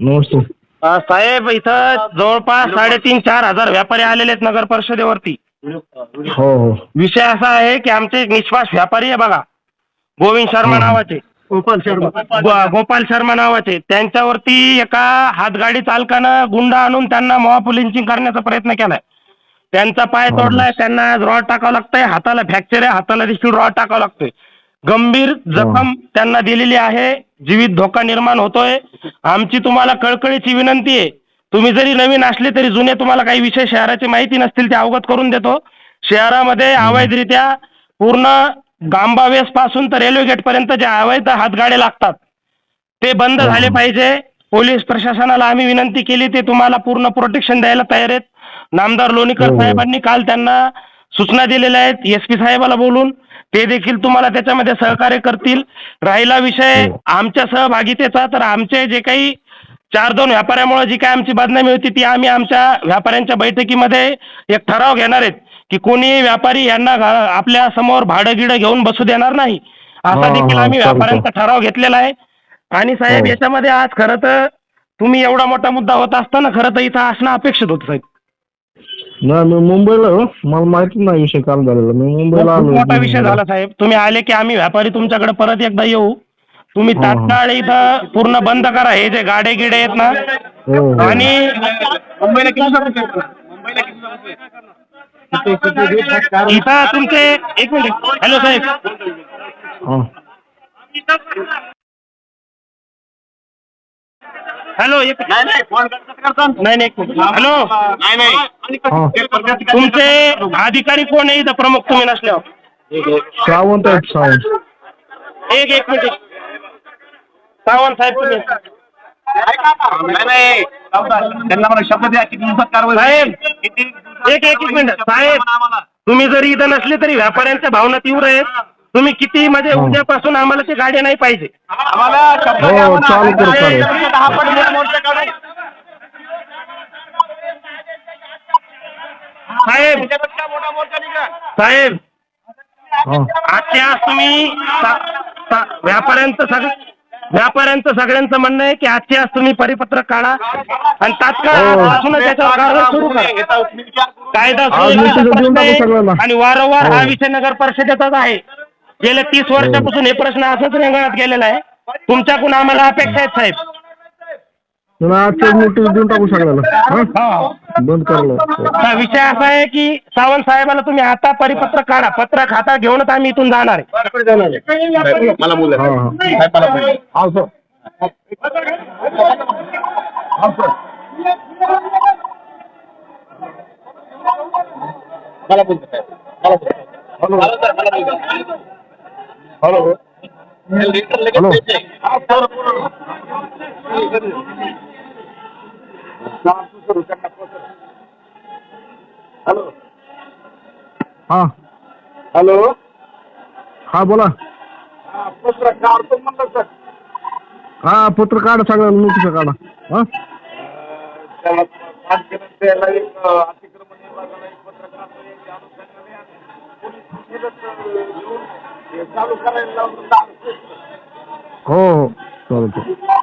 नमस्ते. अ, साहेब इथं जवळपास साडेतीन चार हजार व्यापारी आलेले आहेत नगर परिषदेवरती. हो हो. विषय असा आहे की आमचे एक निश्वास व्यापारी आहे बघा. गोविंद शर्मा. नावाचे. गोपाल शर्मा. गोपाल शर्मा नावाचे. त्यांच्यावरती एका हातगाडी चालकानं गुंडा आणून त्यांना मॉप लिंचिंग करण्याचा प्रयत्न केलाय. त्यांचा पाय. तोडलाय त्यांना रॉड टाकावं लागतंय हाताला फ्रॅक्चर आहे हाताला देखील रॉड टाकावं लागतोय. गंभीर जखम त्यांना दिलेली आहे जीवित धोका निर्माण होतोय. आमची तुम्हाला कळकळीची विनंती आहे. तुम्ही जरी नवीन असले तरी जुने तुम्हाला काही विषय शहराची माहिती नसतील ते अवगत करून देतो. शहरामध्ये अवैधरित्या पूर्ण गांबावेस पासून तर रेल्वे गेट पर्यंत जे अवैध हातगाडे लागतात ते बंद. झाले पाहिजे. पोलीस प्रशासनाला आम्ही विनंती केली ते तुम्हाला पूर्ण प्रोटेक्शन द्यायला तयार आहेत. नामदार लोणीकर हो. साहेबांनी काल त्यांना सूचना दिलेल्या आहेत. एस पी साहेबाला बोलून ते देखील तुम्हाला त्याच्यामध्ये सहकार्य करतील राहिला विषय हो. आमच्या सहभागितेचा तर आमचे जे काही चार दोन व्यापाऱ्यामुळे जी काय आमची बदनामी होती ती आम्ही आमच्या व्यापाऱ्यांच्या बैठकीमध्ये एक ठराव घेणार आहेत की कोणी व्यापारी यांना आपल्यासमोर भाडं गिडं घेऊन बसू देणार नाही असा हा, देखील हा, आम्ही. व्यापाऱ्यांचा ठराव घेतलेला आहे आणि साहेब. याच्यामध्ये आज खरं तर तुम्ही एवढा मोठा मुद्दा होत असताना खरं तर इथं असणं अपेक्षित होतं साहेब नाही मी मुंबईला हो. मला माहिती नाही विषय काल झालेला. मी मुंबईला खूप आलो मोठा विषय झाला साहेब. तुम्ही आले की आम्ही व्यापारी तुमच्याकडे परत एकदा येऊ. तुम्ही. तात्काळ इथं पूर्ण बंद करा. हे जे गाडे गिडे आहेत ना हो हो. आणि मुंबईला किती मुंबईला किती इथं तुमचे एक मिनिट. हॅलो साहेब. हा. हॅलो एक नाही नाही फोन करता नाही नाही एक मिनिट. हॅलो? नाही नाही. तुमचे अधिकारी कोण आहे इथं? प्रमुख तुम्ही नसल्यावर. सावंत आहेत सावंत. एक एक मिनिट. सावंत साहेब तुम्ही. नाही नाही. त्यांना मला शब्द द्या किती दिवसात कारवाई साहेब, किती एक एक एक मिनिट. साहेब तुम्ही जरी इथं नसले तरी व्यापाऱ्यांच्या भावना तीव्र आहेत. तुम्ही किती म्हणजे. उद्यापासून आम्हाला ते गाडी नाही पाहिजे आम्हाला हो, दहा मोर्चा काढू. साहेब त्याच्यापेक्षा मोठा मोर्चा निघा साहेब हा आजच्या आज तुम्ही सा- सा- व्यापाऱ्यांचं सगळं व्यापाऱ्यांचं सगळ्यांचं म्हणणं आहे की आजच्या आज तुम्ही परिपत्रक काढा आणि तात्काळ हो. आजपासूनच त्याच्यावर कारवाई सुरू करा कायदा आज देऊन प्रश्न आहे. आणि वारंवार हा हो. विषय नगर परिषदेचाच आहे गेल्या तीस वर्षापासून हे प्रश्न असंच रेंगाळत गेलेला आहे. तुमच्याकडून आम्हाला अपेक्षा आहेत साहेब. तर आजच्या नोटीस देऊन टाकू सगळ्याला हा. बंद विषय असा आहे की सावंत साहेबाला तुम्ही आता परिपत्रक काढा. पत्रक हातात घेऊनच आम्ही इथून जाणार आहे. मला बोल हा हा. साहेब मला बोल हा सर. मला बोल साहेब. मला बोल मला सर, मला बोल हॅलो. हॅलो. हॅलो. हा. हॅलो. हा बोला. हा, पत्र काढतो म्हणलं सर हा पत्र काढा सगळ्याला नोटीस काढा. हा. त्याला पाच त्याला एक अ, अतिक्रमण विभागाला एक पत्र काढतो एक त्या अनुषंगाने आणि पोलीस निवेदन, अ, घेऊन हे चालू करायला लावून हो हो. चालतं